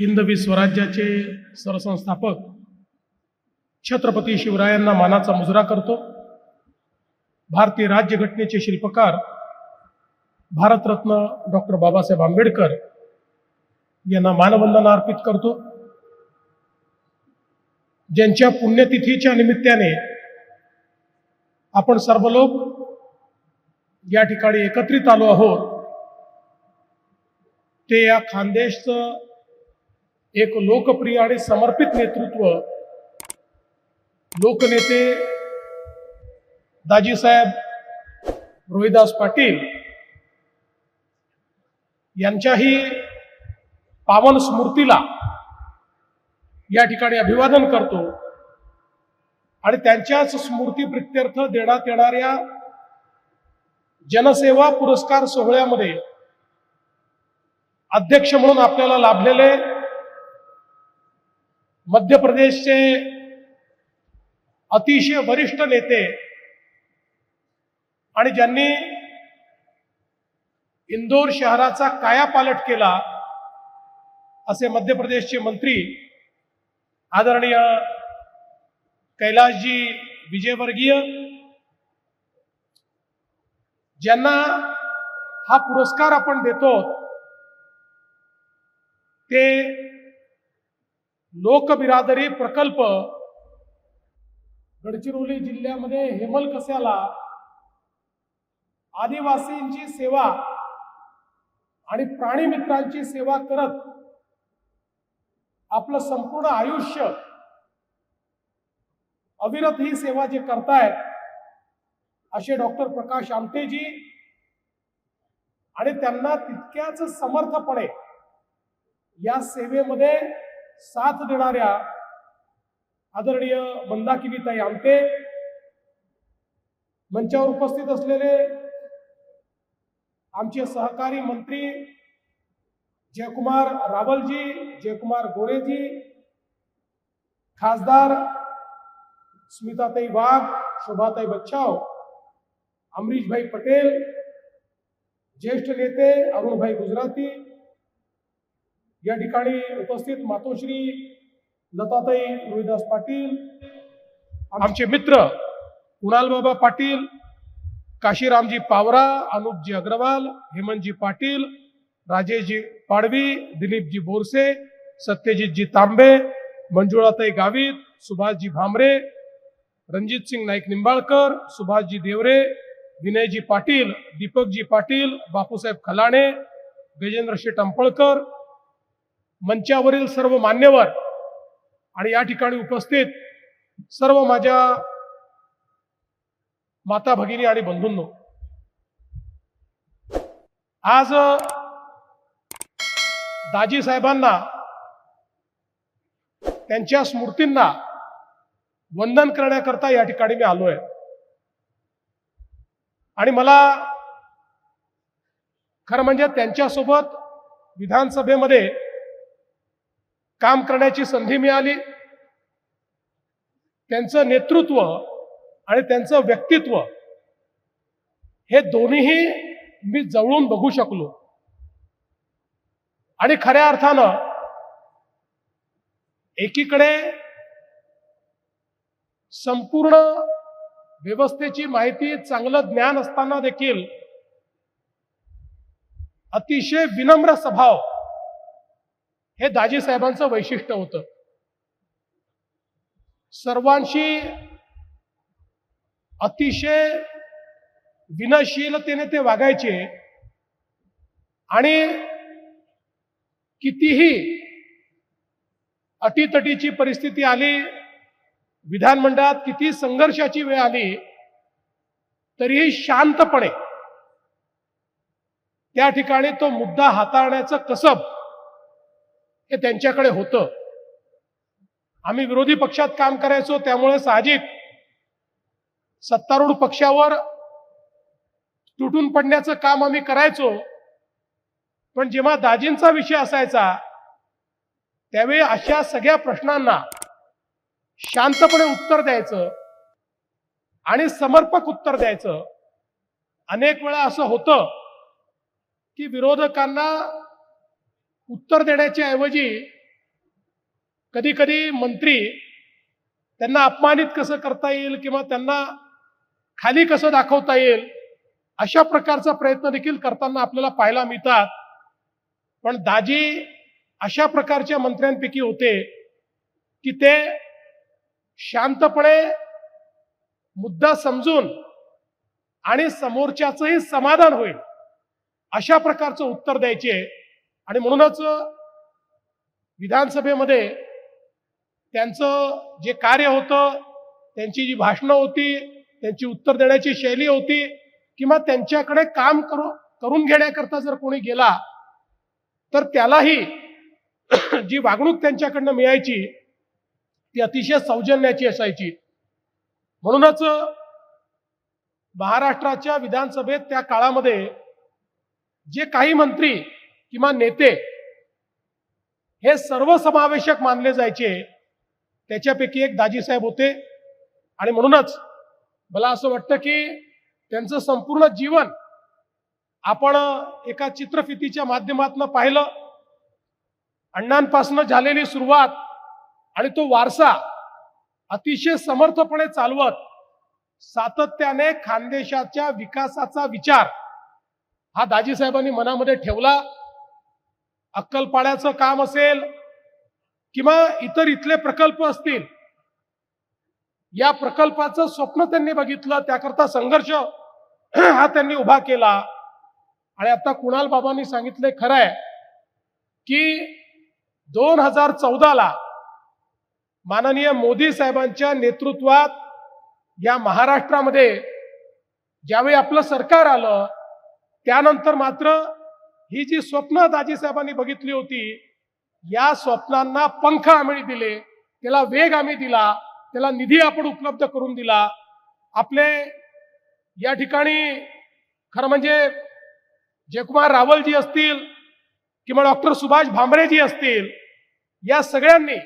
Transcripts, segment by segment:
हिंदवी स्वराज्याचे सरसंस्थापक छत्रपती शिवरायांना मानाचा मुजरा करतो. भारतीय राज्यघटनेचे शिल्पकार भारतरत्न डॉक्टर बाबासाहेब आंबेडकर यांना मानवंदना अर्पित करतो. ज्यांच्या पुण्यतिथीच्या निमित्ताने आपण सर्व लोक या ठिकाणी एकत्रित आलो आहोत. ते या खानदेशचं एक लोकप्रिय आणि समर्पित नेतृत्व लोकनेते दाजीसाहेब रोहिदास पाटील यांच्याही पावन स्मृतीला या ठिकाणी अभिवादन करतो आणि त्यांच्याच स्मृती प्रित्यर्थ देण्यात येणाऱ्या जनसेवा पुरस्कार सोहळ्यामध्ये अध्यक्ष म्हणून आपल्याला लाभलेले मध्य प्रदेशचे अतिशय वरिष्ठ नेते आणि ज्यांनी इंदोर शहराचा कायापालट केला असे मध्य प्रदेशचे मंत्री आदरणीय कैलासजी विजयवर्गीय ज्यांना हा पुरस्कार आपण देतो ते लोकबिरादरी प्रकल्प गडचिरोली जिल्ह्यामध्ये हेमलकस्याला आदिवासींची सेवा आणि प्राणी मित्रांची सेवा करत आपलं संपूर्ण आयुष्य अविरत ही सेवा जे करतायत असे डॉक्टर प्रकाश आमटेजी आणि त्यांना तितक्याच समर्थपणे या सेवेमध्ये साथ देणाऱ्या आदरणीय मंदाकिनीताई आमटे मंचावर उपस्थित असलेले आमचे सहकारी मंत्री जयकुमार रावलजी जयकुमार गोरेजी खासदार स्मिताताई वाघ शोभाताई बच्चाव अमरीशभाई पटेल ज्येष्ठ नेते अरुणभाई गुजराती या ठिकाणी उपस्थित मातोश्री लताताई रोहिदास पाटील आमचे मित्र कुणालबाबा पाटील काशीरामजी पावरा अनुपजी अग्रवाल हेमंतजी पाटील राजेशजी पाडवी दिलीपजी बोरसे सत्यजितजी तांबे मंजुळाताई गावित सुभाषजी भामरे रणजित सिंग नाईक निंबाळकर सुभाषजी देवरे विनयजी पाटील दीपकजी पाटील बापूसाहेब खलाणे गजेंद्र शेठ अंपळकर मंचावरील सर्व मान्यवर आणि या ठिकाणी उपस्थित सर्व माझ्या माता भगिनी आणि बंधूंनो आज दाजी साहेबांना त्यांच्या स्मृतींना वंदन करण्याकरता या ठिकाणी मी आलोय. आणि मला खरं म्हणजे त्यांच्यासोबत विधानसभेमध्ये काम करण्याची संधी मिळाली. त्यांचं नेतृत्व आणि त्यांचं व्यक्तित्व हे दोन्हीही मी जवळून बघू शकलो. आणि खऱ्या अर्थानं एकीकडे संपूर्ण व्यवस्थेची माहिती चांगलं ज्ञान असताना देखील अतिशय विनम्र स्वभाव हे दाजी साहेबांचं वैशिष्ट्य होतं. सर्वांशी अतिशय विनाशीलतेने ते वागायचे आणि कितीही अटीतटीची परिस्थिती आली विधानमंडळात किती संघर्षाची वेळ आली तरीही शांतपणे त्या ठिकाणी तो मुद्दा हाताळण्याचं कसब हे त्यांच्याकडे होतं. आम्ही विरोधी पक्षात काम करायचो त्यामुळे साहजिक सत्तारूढ पक्षावर तुटून पडण्याचं काम आम्ही करायचो. पण जेव्हा दाजींचा विषय असायचा त्यावेळी अशा सगळ्या प्रश्नांना शांतपणे उत्तर द्यायचं आणि समर्पक उत्तर द्यायचं. अनेक वेळा असं होतं की विरोधकांना उत्तर देण्याच्या ऐवजी कधी कधी मंत्री त्यांना अपमानित कसं करता येईल किंवा त्यांना खाली कसं दाखवता येईल अशा प्रकारचा प्रयत्न देखील करताना आपल्याला पाहायला मिळतात. पण दाजी अशा प्रकारच्या मंत्र्यांपैकी होते की ते शांतपणे मुद्दा समजून आणि समोरच्याचंही समाधान होईल अशा प्रकारचं उत्तर द्यायचे. आणि म्हणूनच विधानसभेमध्ये त्यांचं जे कार्य होतं त्यांची जी भाषणं होती त्यांची उत्तर देण्याची शैली होती किंवा त्यांच्याकडे काम करू करून घेण्याकरता जर कोणी गेला तर त्यालाही जी वागणूक त्यांच्याकडनं मिळायची ती अतिशय सौजन्याची असायची. म्हणूनच महाराष्ट्राच्या विधानसभेत त्या काळामध्ये जे काही मंत्री किंवा नेते हे सर्वसमावेशक मानले जायचे. त्याच्यापैकी एक दाजीसाहेब होते. आणि म्हणूनच मला असं वाटतं की त्यांचं संपूर्ण जीवन आपण एका चित्रफितीच्या माध्यमातून पाहिलं. अण्णांपासून झालेली सुरुवात आणि तो वारसा अतिशय समर्थपणे चालवत सातत्याने खानदेशाच्या विकासाचा विचार हा दाजीसाहेबांनी मनामध्ये ठेवला. अक्कलपाड्याचं काम असेल किंवा इतर इथले प्रकल्प असतील या प्रकल्पाचं स्वप्न त्यांनी बघितलं त्याकरता संघर्ष हा त्यांनी उभा केला. आणि आता कुणाल बाबांनी सांगितले खरं आहे की दोन हजार चौदाला माननीय मोदी साहेबांच्या नेतृत्वात या महाराष्ट्रामध्ये ज्यावेळी आपलं सरकार आलं त्यानंतर मात्र ही जी स्वप्न दाजी साहेबांनी बघितली होती या स्वप्नांना पंख आम्ही दिले त्याला वेग आम्ही दिला त्याला निधी आपण उपलब्ध करून दिला. आपले या ठिकाणी खरं म्हणजे जयकुमार रावलजी असतील किंवा डॉक्टर सुभाष भामरेजी असतील या सगळ्यांनी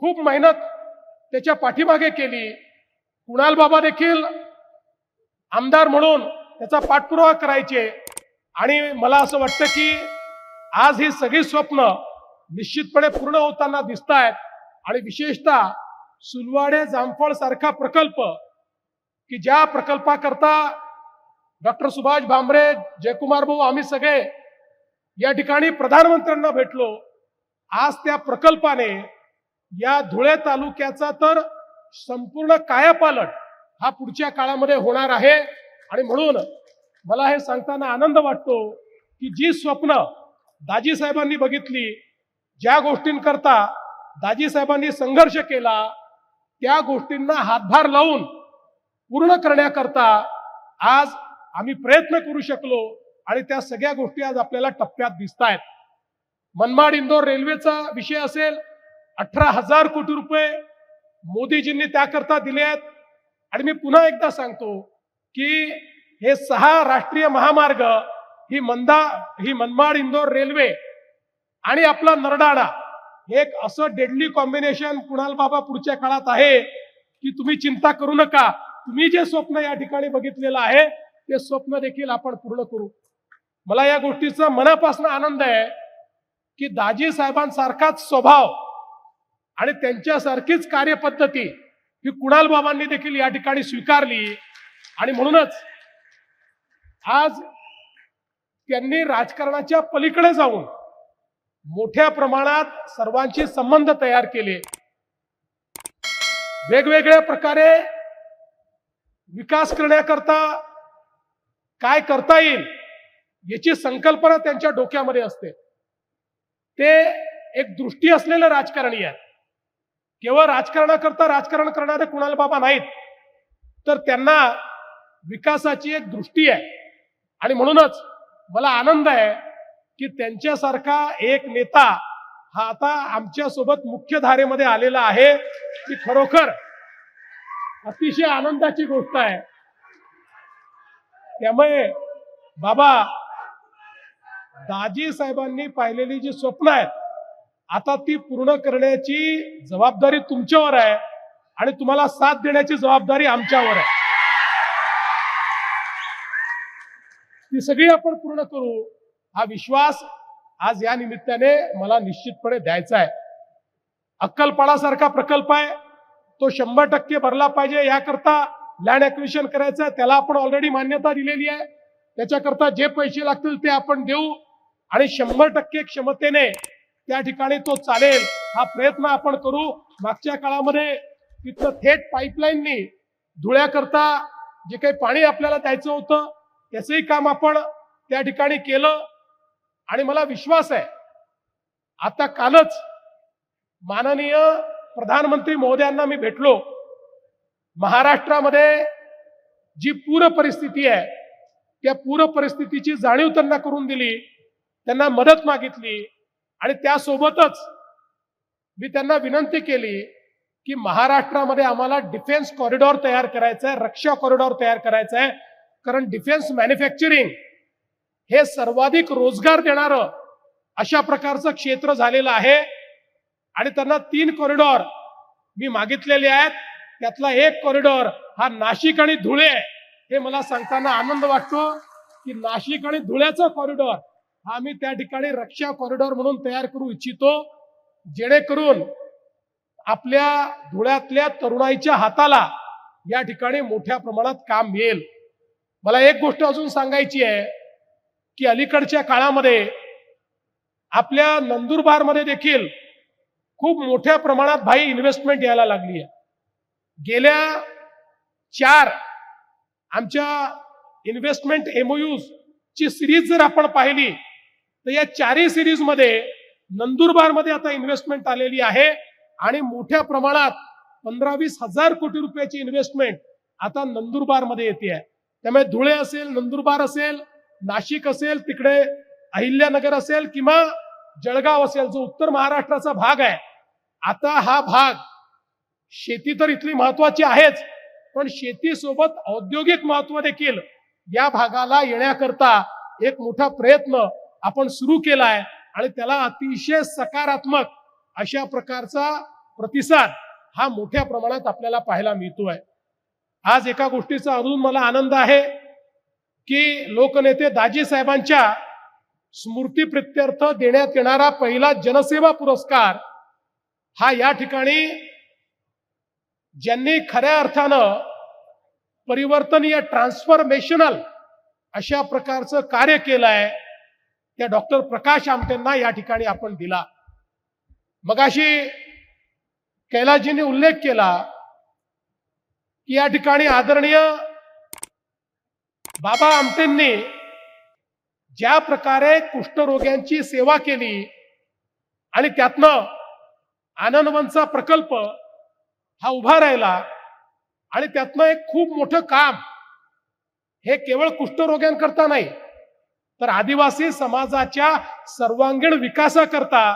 खूप मेहनत त्याच्या पाठीमागे केली. कुणाल बाबा देखील आमदार म्हणून त्याचा पाठपुरावा करायचे. आणि मला असं वाटतं की आज ही सगळी स्वप्न निश्चितपणे पूर्ण होताना दिसत आहेत आणि विशेषतः सुलवाडे जामफळ सारखा प्रकल्प की ज्या प्रकल्पाकरता डॉक्टर सुभाष भामरे जयकुमार भाऊ आम्ही सगळे या ठिकाणी प्रधानमंत्र्यांना भेटलो. आज त्या प्रकल्पाने या धुळे तालुक्याचा तर संपूर्ण कायापालट हा पुढच्या काळामध्ये होणार आहे. आणि म्हणून मला हे सांगताना आनंद वाटतो की जी स्वप्न दाजी साहेबांनी बघितली ज्या गोष्टींकरता दाजी साहेबांनी संघर्ष केला त्या गोष्टींना हातभार लावून पूर्ण करण्याकरता आज आम्ही प्रयत्न करू शकलो आणि त्या सगळ्या गोष्टी आज आपल्याला टप्प्यात दिसत आहेत मनमाड इंदोर रेल्वेचा विषय असेल अठरा हजार कोटी रुपये मोदीजींनी त्याकरता दिले आहेत आणि मी पुन्हा एकदा सांगतो की हे सहा राष्ट्रीय महामार्ग ही मंदा ही मनमाड इंदोर रेल्वे आणि आपला नरडाणा हे एक असं डेडली कॉम्बिनेशन कुणाल बाबा पुढच्या काळात आहे की तुम्ही चिंता करू नका. तुम्ही जे स्वप्न या ठिकाणी बघितलेलं आहे ते स्वप्न देखील आपण पूर्ण करू. मला या गोष्टीचा मनापासून आनंद आहे की दाजी साहेबांसारखाच स्वभाव आणि त्यांच्यासारखीच कार्यपद्धती ही कुणाल बाबांनी देखील या ठिकाणी स्वीकारली. आणि म्हणूनच आज त्यांनी राजकारणाच्या पलीकडे जाऊन मोठ्या प्रमाणात सर्वांचे संबंध तयार केले. वेगवेगळ्या प्रकारे विकास करण्याकरता काय करता येईल याची संकल्पना त्यांच्या डोक्यामध्ये असते. ते एक दृष्टी असलेले राजकारणी आहेत. केवळ राजकारणाकरता राजकारण करणारे कुणाल बाबा नाहीत. तर त्यांना विकासाची एक दृष्टी आहे. आणि म्हणूनच मला आनंद आहे की त्यांच्यासारखा एक नेता हा आता आमच्यासोबत मुख्य धारेमध्ये आलेला आहे ही खरोखर अतिशय आनंदाची गोष्ट आहे. त्यामुळे बाबा दाजी साहेबांनी पाहिलेली जी स्वप्न आहेत आता ती पूर्ण करण्याची जबाबदारी तुमच्यावर आहे आणि तुम्हाला साथ देण्याची जबाबदारी आमच्यावर आहे. ती सगळी आपण पूर्ण करू. हा विश्वास आज या निमित्ताने मला निश्चितपणे द्यायचा आहे. अक्कलपाडासारखा प्रकल्प आहे. तो शंभर टक्के भरला पाहिजे. याकरता लँड ऍक्विशन करायचं आहे. त्याला आपण ऑलरेडी मान्यता दिलेली आहे. त्याच्याकरता जे पैसे लागतील ते आपण देऊ. आणि शंभर टक्के क्षमतेने त्या ठिकाणी तो चालेल. हा प्रयत्न आपण करू. मागच्या काळामध्ये तिथं थेट पाईपलाईननी धुळ्याकरता जे काही पाणी आपल्याला द्यायचं होतं त्याचंही काम आपण त्या ठिकाणी केलं. आणि मला विश्वास आहे आता कालच माननीय प्रधानमंत्री महोदयांना मी भेटलो. महाराष्ट्रामध्ये जी पूर परिस्थिती आहे त्या पूर परिस्थितीची जाणीव त्यांना करून दिली त्यांना मदत मागितली. आणि त्यासोबतच मी त्यांना विनंती केली की महाराष्ट्रामध्ये आम्हाला डिफेन्स कॉरिडॉर तयार करायचा आहे रक्षा कॉरिडॉर तयार करायचा आहे कारण डिफेन्स मॅन्युफॅक्चरिंग हे सर्वाधिक रोजगार देणारं अशा प्रकारचं क्षेत्र झालेलं आहे. आणि त्यांना तीन कॉरिडॉर मी मागितलेले आहेत. त्यातला एक कॉरिडॉर हा नाशिक आणि धुळे हे मला सांगताना आनंद वाटतो की नाशिक आणि धुळ्याचा कॉरिडॉर हा आम्ही त्या ठिकाणी रक्षा कॉरिडॉर म्हणून तयार करू इच्छितो. जेणेकरून आपल्या धुळ्यातल्या तरुणाईच्या हाताला या ठिकाणी मोठ्या प्रमाणात काम मिळेल. मला एक गोष्ट अजून सांगायची आहे की अलीकडच्या काळामध्ये आपल्या नंदुरबारमध्ये देखील खूप मोठ्या प्रमाणात भाई इन्व्हेस्टमेंट यायला लागली आहे. गेल्या चार आमच्या इन्व्हेस्टमेंट एमओयूज ची सिरीज जर आपण पाहिली तर या चारही सिरीजमध्ये नंदुरबारमध्ये आता इन्व्हेस्टमेंट आलेली आहे आणि मोठ्या प्रमाणात पंधरा वीस हजार कोटी रुपयाची इन्व्हेस्टमेंट आता नंदुरबारमध्ये येते आहे. त्यामुळे धुळे असेल नंदुरबार असेल नाशिक असेल तिकडे अहिल्यानगर असेल किंवा जळगाव असेल जो उत्तर महाराष्ट्राचा भाग आहे. आता हा भाग शेती तर इथली महत्वाची आहेच पण शेतीसोबत औद्योगिक महत्त्व देखील या भागाला येण्याकरता एक मोठा प्रयत्न आपण सुरू केला आहे आणि त्याला अतिशय सकारात्मक अशा प्रकारचा प्रतिसाद हा मोठ्या प्रमाणात आपल्याला पाहायला मिळतोय. आज एका गोष्टीचा अजून मला आनंद आहे की लोकनेते दाजी साहेबांच्या स्मृती प्रित्यर्थ देण्यात येणारा पहिला जनसेवा पुरस्कार हा या ठिकाणी ज्यांनी खऱ्या अर्थानं परिवर्तनीय ट्रान्सफॉर्मेशनल अशा प्रकारचं कार्य केलं आहे त्या डॉक्टर प्रकाश आमटेंना या ठिकाणी आपण दिला. मगाशी कैलाजींनी उल्लेख केला की या ठिकाणी आदरणीय बाबा आमटेंनी ज्या प्रकारे कुष्ठरोग्यांची सेवा केली आणि त्यातनं आनंदवनचा प्रकल्प हा उभा राहिला आणि त्यातनं एक खूप मोठं काम हे केवळ कुष्ठरोग्यांकरता नाही तर आदिवासी समाजाच्या सर्वांगीण विकासाकरता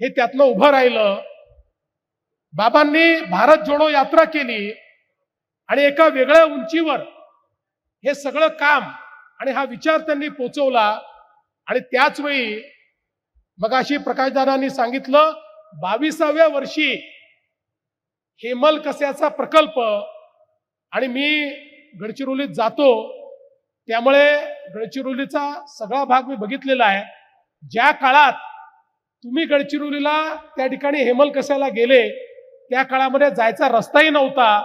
हे त्यातनं उभं राहिलं. बाबांनी भारत जोडो यात्रा केली. आणि एका वेगळ्या उंचीवर हे सगळं काम आणि हा विचार त्यांनी पोचवला. आणि त्याच वेळी मगाशी प्रकाशदारांनी सांगितलं बावीसाव्या वर्षी हेमल कस्याचा प्रकल्प आणि मी गडचिरोलीत जातो त्यामुळे गडचिरोलीचा सगळा भाग मी बघितलेला आहे. ज्या काळात तुम्ही गडचिरोलीला त्या ठिकाणी हेमल कस्याला गेले त्या काळामध्ये जायचा रस्ताही नव्हता.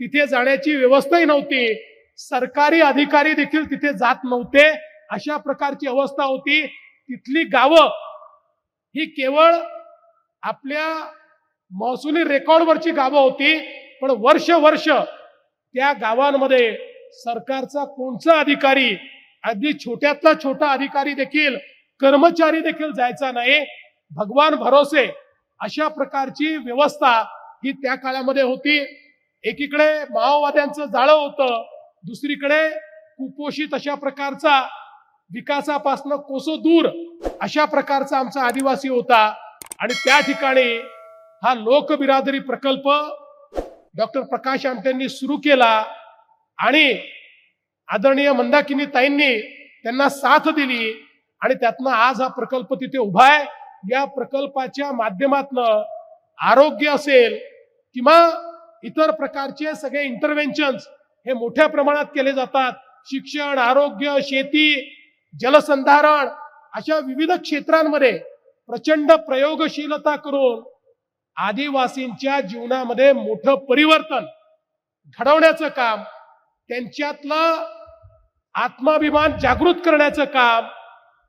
तिथे जाण्याची व्यवस्थाही नव्हती. सरकारी अधिकारी देखील तिथे जात नव्हते. अशा प्रकारची अवस्था होती. तिथली गावं ही केवळ आपल्या महसुली रेकॉर्डवरची गावं होती. पण वर्ष वर्ष त्या गावांमध्ये सरकारचा कोणचा अधिकारी अगदी छोट्यातला छोटा अधिकारी देखील कर्मचारी देखील जायचा नाही. भगवान भरोसे अशा प्रकारची व्यवस्था ही त्या काळामध्ये होती. एकीकडे माओवाद्यांचं जाळं होतं दुसरीकडे कुपोषित अशा प्रकारचा विकासापासनं कोसो दूर अशा प्रकारचा आमचा आदिवासी होता. आणि त्या ठिकाणी हा लोकबिरादरी प्रकल्प डॉक्टर प्रकाश आमटेंनी सुरू केला आणि आदरणीय मंदाकिनी ताईंनी त्यांना साथ दिली आणि त्यातनं आज हा प्रकल्प तिथे उभा आहे. या प्रकल्पाच्या माध्यमातनं आरोग्य असेल किंवा इतर प्रकारचे सगळे इंटरव्हेन्शन्स हे मोठ्या प्रमाणात केले जातात. शिक्षण आरोग्य शेती जलसंधारण अशा विविध क्षेत्रांमध्ये प्रचंड प्रयोगशीलता करून आदिवासींच्या जीवनामध्ये मोठं परिवर्तन घडवण्याचं काम त्यांच्यातलं आत्माभिमान जागृत करण्याचं काम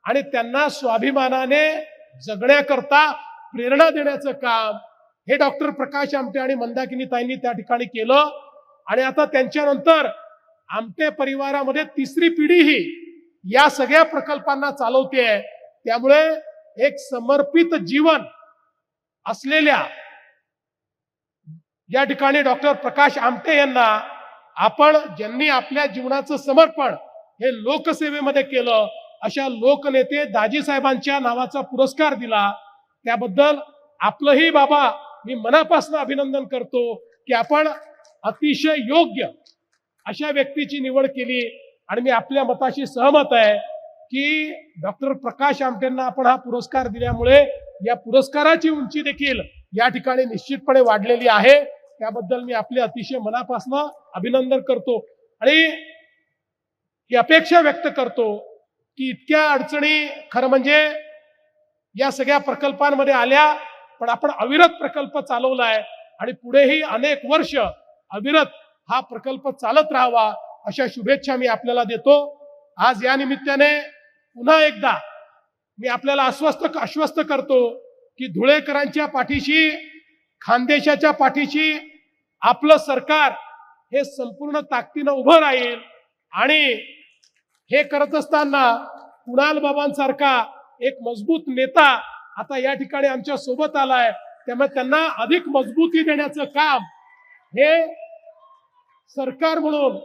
आणि त्यांना स्वाभिमानाने जगण्याकरता प्रेरणा देण्याचं काम हे डॉक्टर प्रकाश आमटे आणि मंदाकिनी ताईंनी त्या ठिकाणी केलं. आणि आता त्यांच्यानंतर आमटे परिवारामध्ये तिसरी पिढी ही या सगळ्या प्रकल्पांना चालवते त्यामुळे एक समर्पित जीवन असलेल्या या ठिकाणी डॉक्टर प्रकाश आमटे यांना आपण ज्यांनी आपल्या जीवनाचं समर्पण हे लोकसेवेमध्ये केलं अशा लोकनेते दाजी साहेबांच्या नावाचा पुरस्कार दिला. त्याबद्दल आपलंही बाबा मी मनापासून अभिनंदन करतो की आपण अतिशय योग्य अशा व्यक्तीची निवड केली आणि मी आपल्या मताशी सहमत आहे की डॉक्टर प्रकाश आमटेंना आपण हा पुरस्कार दिल्यामुळे या पुरस्काराची उंची देखील या ठिकाणी निश्चितपणे वाढलेली आहे. त्याबद्दल मी आपले अतिशय मनापासून अभिनंदन करतो आणि ही अपेक्षा व्यक्त करतो की इतक्या अडचणी खरं म्हणजे या सगळ्या प्रकल्पांमध्ये आल्या पण आपण अविरत प्रकल्प चालवलाय आणि पुढेही अनेक वर्ष अविरत हा प्रकल्प चालत राहावा अशा शुभेच्छा मी आपल्याला देतो. आज या निमित्ताने पुन्हा एकदा मी आपल्याला अस्वस्थ आश्वस्त करतो की धुळेकरांच्या पाठीशी खानदेशाच्या पाठीशी आपलं सरकार हे संपूर्ण ताकदीनं उभं राहील आणि हे करत असताना कुणाल बाबांसारखा एक मजबूत नेता आता या ठिकाणी आमच्यासोबत आलाय. त्यामुळे त्यांना अधिक मजबूती देण्याचं काम हे सरकार म्हणून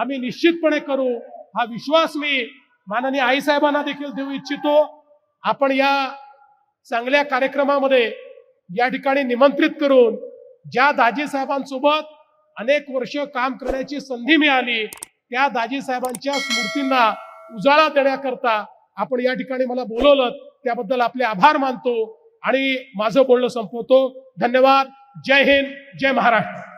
आम्ही निश्चितपणे करू. हा विश्वास मी माननीय आईसाहेबांना देखील देऊ इच्छितो. आपण या चांगल्या कार्यक्रमामध्ये या ठिकाणी निमंत्रित करून ज्या दाजी साहेबांसोबत अनेक वर्ष काम करण्याची संधी मिळाली त्या दाजी साहेबांच्या स्मृतींना उजाळा देण्याकरता आपण या ठिकाणी मला बोलवलं. त्याबद्दल आपले आभार मानतो आणि माझं बोलणं संपवतो. धन्यवाद. जय हिंद. जय महाराष्ट्र.